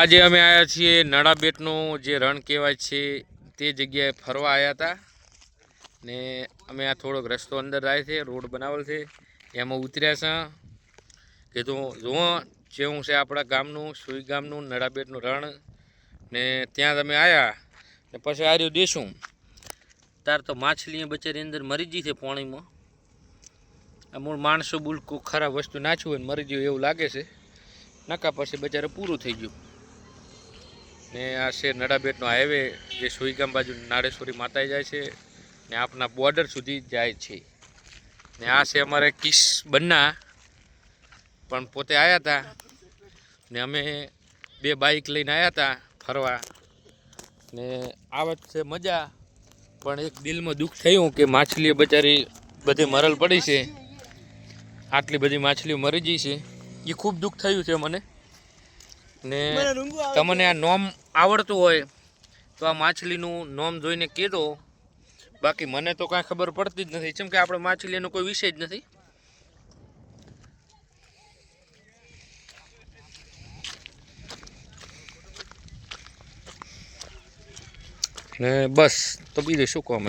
આજે અમે આવ્યા છીએ નડાબેટનું જે રણ કહેવાય છે, તે જગ્યાએ ફરવા આવ્યા હતા. ને અમે આ થોડોક રસ્તો અંદર જાય છે, રોડ બનાવેલ છે. એમાં ઉતર્યા છે. કે તો જુઓ, જેવું છે આપણા ગામનું, સુઈ ગામનું નડાબેટનું રણ. ને ત્યાં તમે આવ્યા ને પછી આર્યું દેશું તાર તો માછલી બચારી અંદર મરી ગઈ છે પાણીમાં. આ મૂળ માણસો બુલકું ખરાબ વસ્તુ નાચવું હોય મરી ગયું એવું લાગે છે. નકા પછી બચારે પૂરું થઈ ગયું. ને આ છે નડાબેટનો હાઈવે જે સુઈગામ બાજુ નાડેશ્વરી માતા જાય છે ને આપના બોર્ડર સુધી જાય છે. ને આ છે અમારે કિસ બન્ના, પણ પોતે આવ્યા હતા ને અમે બે બાઇક લઈને આવ્યા હતા ફરવા. ને આવત છે મજા, પણ એક દિલમાં દુઃખ થયું કે માછલીઓ બચારી બધી મરલ પડી છે. આટલી બધી માછલીઓ મરી ગઈ છે. એ ખૂબ દુઃખ થયું છે મને. ને તમને આ નોમ આવડતું હોય તો આ માછલીનું નોમ જોઈને કહેતો બાકી મને તો કાંઈ ખબર પડતી જ નથી. કેમ કે આપણે માછલીનો કોઈ વિષય જ નથી. ને બસ તો બીજું શું કહો